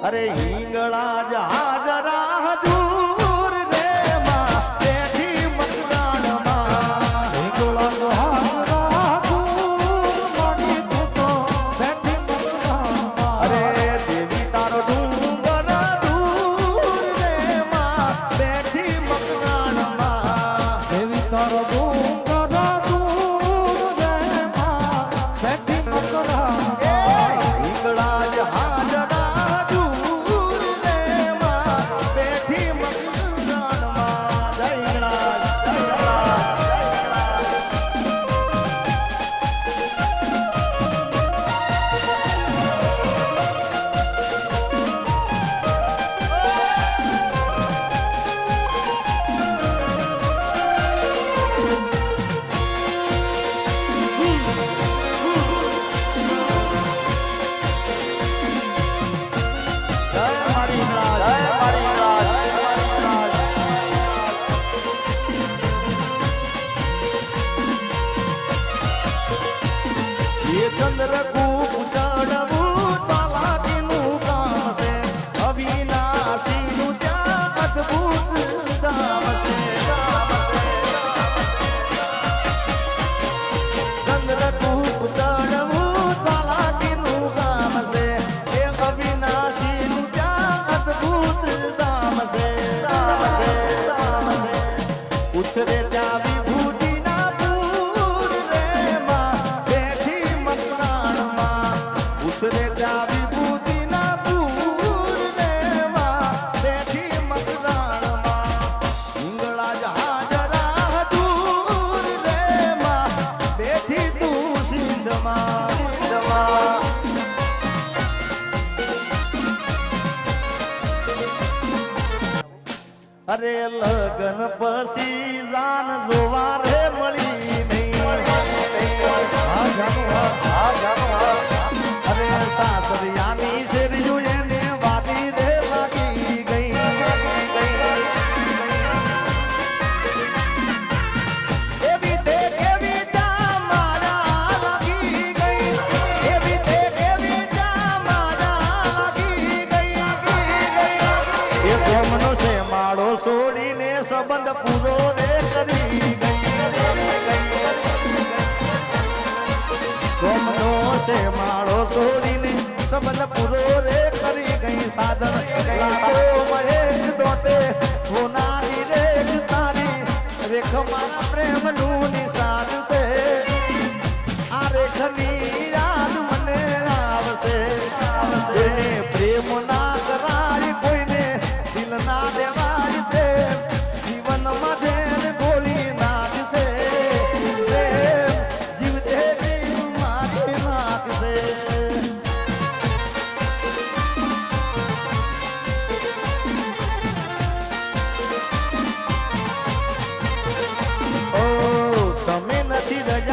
અરે હિંગળા જહાજ રાહ ندركوا મારે લગન પછી સંબંધ પૂરો રે કરી ગમનો છે માળો છોડીને સંબંધ પૂરો રે કરી ગઈ. સાધન લાગો મહેશ દોતે હોનારી રેખ તારી રેખ મારા પ્રેમ લૂની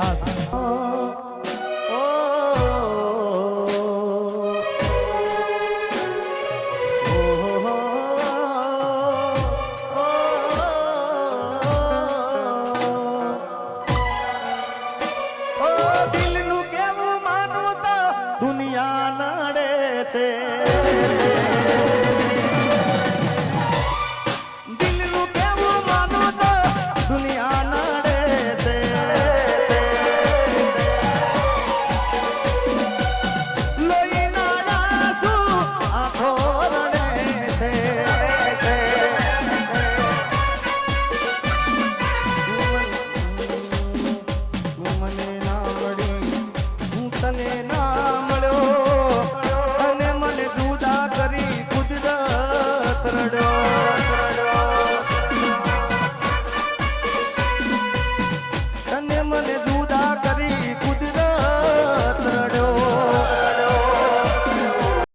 হাসান ও દુનિયા નડે છે জানে